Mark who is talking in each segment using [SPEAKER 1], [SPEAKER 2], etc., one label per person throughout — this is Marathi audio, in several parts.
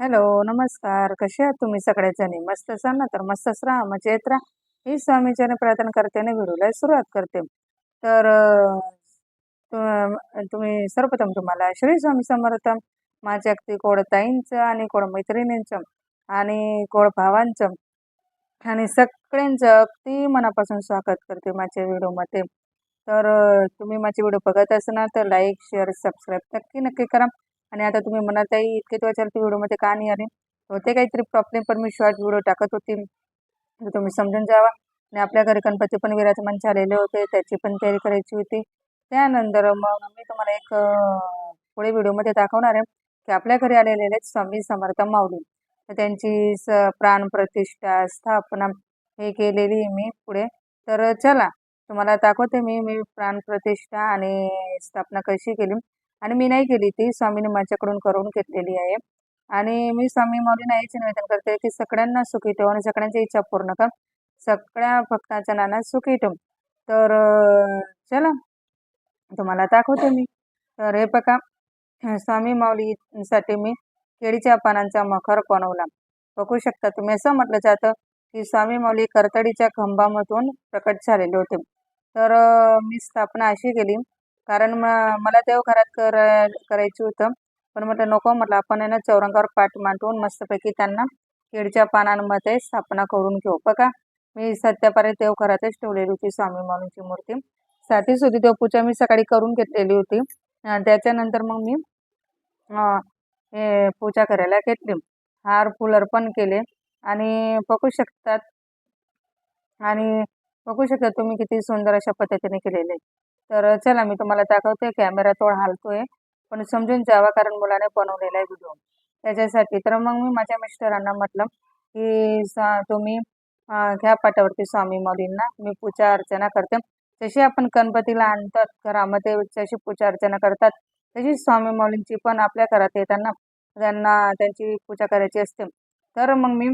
[SPEAKER 1] हॅलो नमस्कार. कसे आहात तुम्ही सगळ्याजणी मस्त असाल ना? तर मस्तच राहा मजेत राहा. ही स्वामीच्याने प्रार्थना करते आणि व्हिडिओला सुरुवात करते. तर तु- तुम्ही सर्वप्रथम तुम्हाला श्री स्वामी समर्थ माझ्या अगदी कोड ताईंचं आणि कोड मैत्रिणींचं आणि कोड भावांचं आणि सगळ्यांचं अगदी मनापासून स्वागत करते माझ्या व्हिडिओमध्ये. तर तुम्ही माझे व्हिडिओ बघत असणार तर लाईक शेअर सबस्क्राईब नक्की नक्की करा. आणि आता तुम्ही म्हणाल ताई इतके दिवस झाले व्हिडिओमध्ये का नाही आले? होते काहीतरी प्रॉब्लेम पण मी शॉर्ट व्हिडिओ टाकत होती. तर तुम्ही समजून जावा. आणि आपल्या घरी गणपती पण विराजमान झालेले होते. त्याची पण तयारी करायची होती. त्यानंतर मग मी तुम्हाला एक पुढे व्हिडिओमध्ये दाखवणार आहे की आपल्या घरी आलेले आहेत स्वामी समर्थ माऊली. तर त्यांची स प्राणप्रतिष्ठा स्थापना हे केलेली आहे मी पुढे. तर चला तुम्हाला दाखवते मी मी प्राण प्रतिष्ठा आणि स्थापना कशी केली. आणि मी नाही केली ती. स्वामीने माझ्याकडून करून घेतलेली आहे. आणि मी स्वामी माऊलींना हेच निवेदन करते की सगळ्यांना सुखी ठेव आणि सगळ्यांची इच्छा पूर्ण कर. सगळ्या भक्तांच्या नाना सुखी ठेव. तर चला. तुम्हाला दाखवते मी. तर हे बघा. स्वामी माऊलीसाठी मी केळीच्या पानांचा मखर बनवला. बघू शकता तुम्ही असं म्हटलं जातं की स्वामी माऊली करतडीच्या खंबामधून प्रकट झालेले होते. तर मी स्थापना अशी केली. कारण म- मला देवघरात कर करायची होतं. पण म्हटलं नको म्हटलं आपण आहे ना चौरंगावर पाठ मांडून मस्तपैकी त्यांना केळीच्या पानांमध्ये स्थापना करून घेऊ. बघा मी सध्यापर्यंत देवघरातच ठेवलेली होती स्वामी माऊलींची मूर्ती. साधी सुधी देवपूजा मी सकाळी करून घेतलेली होती. त्याच्यानंतर मग मी हे पूजा करायला घेतली. हार फुल अर्पण केले. आणि बघू शकतात आणि बघू शकता तुम्ही किती सुंदर अशा पद्धतीने केलेले. तर चला मी तुम्हाला दाखवते. कॅमेरा थोडा हालतोय पण समजून जावा कारण मुलाने बनवलेला आहे व्हिडिओ त्याच्यासाठी तर मग मी माझ्या मिस्टरांना म्हटलं की तुम्ही घ्या पाटावरती स्वामी मौलींना. मी पूजा अर्चना करते. जशी आपण गणपतीला आणतात घरामध्ये जशी पूजा अर्चना करतात तशी स्वामी मौलींची पण आपल्या घरात येताना त्यांना त्यांची पूजा करायची असते. तर मग मी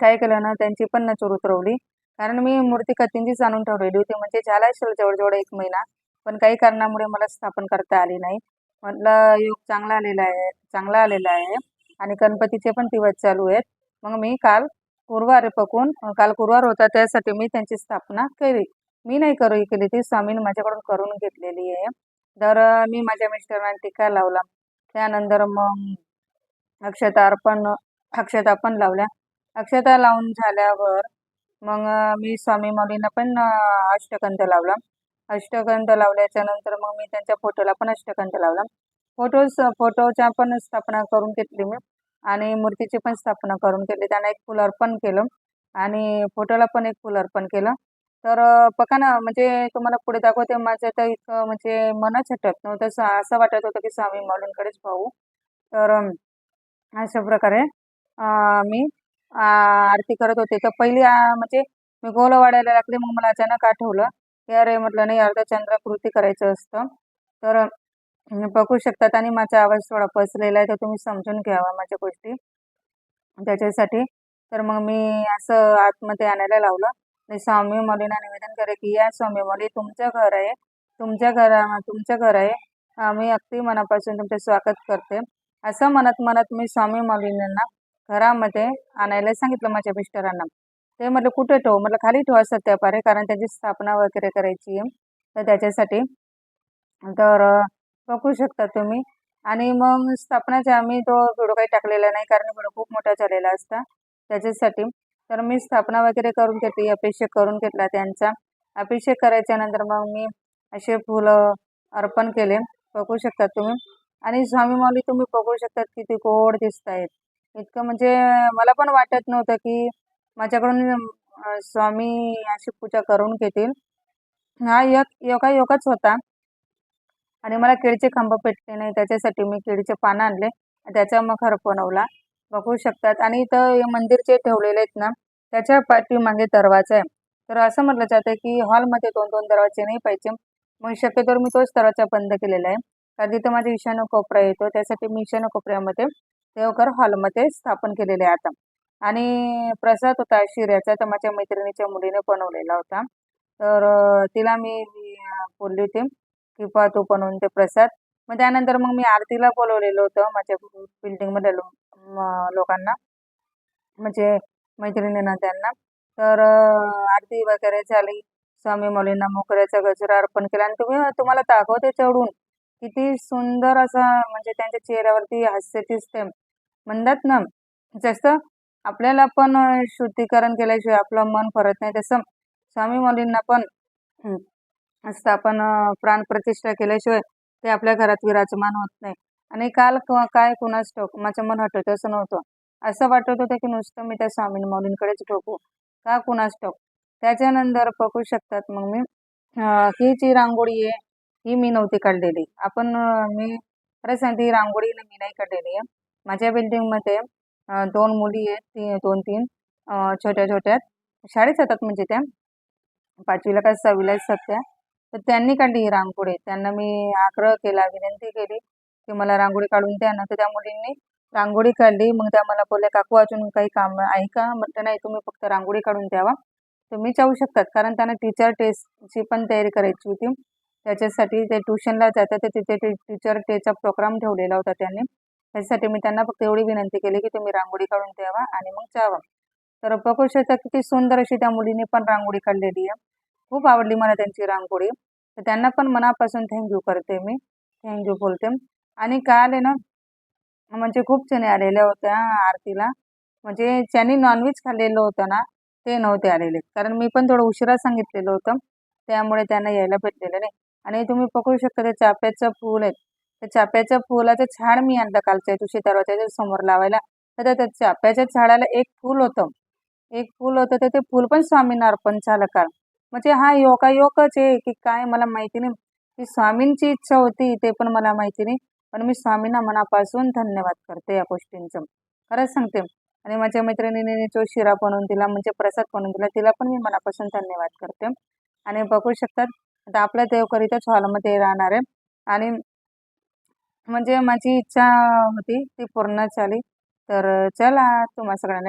[SPEAKER 1] काय केलं ना त्यांची पण नचूर उतरवली. कारण मी मूर्ती कथींचीच आणून ठेवलेली होती. म्हणजे झाला असेल जवळजवळ एक महिना. पण काही कारणामुळे मला स्थापन करता आली नाही. म्हटलं योग चांगला आलेला आहे. चांगला आलेला आहे. आणि गणपतीचे पण दिवस चालू आहेत. मग मी काल गुरुवार पकून काल गुरुवार होता. त्यासाठी मी त्यांची स्थापना केली. मी नाही करू केली ती स्वामीने माझ्याकडून करून घेतलेली आहे. तर मी माझ्या मिस्टरांना टीका लावला. त्यानंतर मग अक्षता अर्पण अक्षता पण लावल्या. अक्षता लावून झाल्यावर मग मी स्वामी मौलींना पण अष्टगंध लावला. अष्टगंध लावल्याच्या नंतर मग मी त्यांच्या फोटोला पण अष्टगंध लावला. फोटोज फोटोच्या पण स्थापना करून घेतली मी आणि मूर्तीची पण स्थापना करून केली त्यांना एक फुल अर्पण केलं आणि फोटोला पण एक फुल अर्पण केलं. तर बघा ना म्हणजे तुम्हाला पुढे दाखवते माझं तर इतकं म्हणजे मनच हटत नव्हतं. असं असं वाटत होतं की स्वामी मौलींकडेच पाहू. तर अशा प्रकारे मी आरती करत होते. तर पहिली म्हणजे मी गोल वाढायला लागले मग मला अचानक आठवलं की अरे म्हटलं नाही अर्धचंद्रकृती करायचं असतं. तर बघू शकतात आणि माझा आवाज थोडा पसलेला आहे तर तुम्ही समजून घ्यावा माझ्या गोष्टी. त्याच्यासाठी तर मग मी असं आतमध्ये आणायला लावलं. आणि स्वामी माऊलींना निवेदन करे की या स्वामी माऊली तुमचं घर आहे तुमच्या घरा तुमचं घर आहे. मी अगदी मनापासून तुमचं स्वागत करते. असं म्हणत म्हणत मी स्वामी मौलींना घरामध्ये आणायला सांगितलं माझ्या मिस्टरांना. ते म्हटलं कुठे ठेवू? म्हटलं खाली ठेवा सत्यापारे कारण त्याची स्थापना वगैरे करायची आहे. तर त्याच्यासाठी. तर बघू शकता तुम्ही. आणि मग स्थापनाचा आम्ही तो व्हिडिओ काही टाकलेला नाही कारण व्हिडिओ खूप मोठा झालेला असता त्याच्यासाठी. तर मी स्थापना वगैरे करून घेतली अभिषेक करून घेतला त्यांचा. अभिषेक करायच्यानंतर मग मी असे फुलं अर्पण केले. बघू शकता तुम्ही. आणि स्वामी माऊली तुम्ही बघू शकतात किती गोड दिसत आहेत इतकं म्हणजे मला पण वाटत नव्हतं की माझ्याकडून स्वामी अशी पूजा करून घेतील. हा एक योगा योगाच होता. आणि मला केळीचे खांब पेटले नाही त्याच्यासाठी मी केळीचे पानं आणले. त्याचा मखर बनवला. बघू शकतात. आणि इथं हे मंदिर जे ठेवलेले आहेत ना त्याच्या पाठीमागे दरवाजा आहे. तर असं म्हटलं जातं की हॉलमध्ये दोन दोन दरवाजे नाही पाहिजे. मग शक्यतोवर मी तोच दरवाजा बंद केलेला आहे. कारण तिथं माझा ईशान्य कोपरा येतो. त्यासाठी मी ईशान्य कोपऱ्यामध्ये देवघर हॉलमध्ये स्थापन केलेले आता. आणि प्रसाद होता शिऱ्याचा तर माझ्या मैत्रिणीच्या मुलीने बनवलेला होता. तर तिला मी बोलली होती की पा तू बनवून ते प्रसाद. मग त्यानंतर मग मी आरतीला बोलवलेलं होतं माझ्या बिल्डिंगमध्ये लो लोकांना म्हणजे मैत्रिणींना त्यांना. तर आरती वगैरे झाली. स्वामी मुलींना मोकऱ्याचा गजरा अर्पण केला आणि तुम्ही तुम्हाला दाखवते चढून किती सुंदर असा म्हणजे त्यांच्या चेहऱ्यावरती हास्य दिसते. म्हणतात ना जसं आपल्याला पण शुद्धीकरण केल्याशिवाय आपलं मन फरत नाही तसं स्वामी मुलींना पण स्थापन असं आपण प्राणप्रतिष्ठा केल्याशिवाय ते आपल्या घरात विराजमान होत नाही. आणि काल क- काय कुणाच ठोक माझं मन हटवतं असं नव्हतं. असं वाटत होतं की नुसतं मी त्या स्वामी मौलींकडेच ठोकू. का कुणाच ठोक? त्याच्यानंतर बघू शकतात मग मी ही जी रांगोळी आहे ही मी नव्हती काढलेली. आपण मी खरं सांगते रांगोळी मी नाही काढलेली आहे माझ्या बिल्डिंगमध्ये दोन मुली आहेत ती दोन तीन छोट्या छोट्या शाळेत जातात म्हणजे त्या. पाचवीला काय सहावीला सध्या तर त्यांनी काढली ही रांगोळी. त्यांना मी आग्रह केला विनंती केली की मला रांगोळी काढून द्या. ना तर त्या मुलींनी रांगोळी काढली. मग त्या मला बोलल्या काकू अजून काही काम आहे का? म्हटलं नाही तुम्ही फक्त रांगोळी काढून द्यावा. तुम्ही जाऊ शकतात. कारण त्यांना टीचर टेस्टची पण तयारी करायची होती. त्याच्यासाठी ते ट्युशनला जातात. तर तिथे ते टीचर डेचा प्रोग्राम ठेवलेला होता त्यांनी. त्याच्यासाठी मी त्यांना फक्त एवढी विनंती केली की तुम्ही रांगोळी काढून द्यावा आणि मग जावा. तर बघू शकता किती सुंदर अशी त्या मुलीने पण रांगोळी काढलेली आहे. खूप आवडली मला त्यांची रांगोळी. तर त्यांना पण मनापासून थँक्यू करते मी. थँक्यू बोलते. आणि काल आहे ना म्हणजे खूप जणी आलेल्या होत्या आरतीला. म्हणजे ज्यांनी नॉनव्हेज खाल्लेलं होतं ना ते नव्हते आलेले. कारण मी पण थोडं उशिरा सांगितलेलं होतं. त्यामुळे त्यांना यायला भेटलेलं नाही. आणि तुम्ही पकडू शकता ते चाफ्याचं फूल आहे त्या चाफ्याच्या फुलाचं झाड मी आणलं कालच्या दिवशी दरवाजाच्या समोर लावायला. तर त्या चाफ्याच्या झाडाला एक फूल होतं. एक फूल होतं तर ते फूल पण स्वामींना अर्पण झालं काल. म्हणजे हा योगायोगच आहे की काय मला माहिती नाही. की स्वामींची इच्छा होती ते पण मला माहिती नाही. पण मी स्वामींना मनापासून धन्यवाद करते या गोष्टींचं. खरंच सांगते. आणि माझ्या मैत्रिणीने जो शिरा बनवून दिला म्हणजे प्रसाद बनवून दिला तिला पण मी मनापासून धन्यवाद करते. आणि बघू शकतात आता आपल्या देवकरीच्याच हॉलमध्ये राहणार आहे. आणि म्हणजे माझी इच्छा होती ती पूर्ण झाली. तर चला तुम्हा सगळ्यांना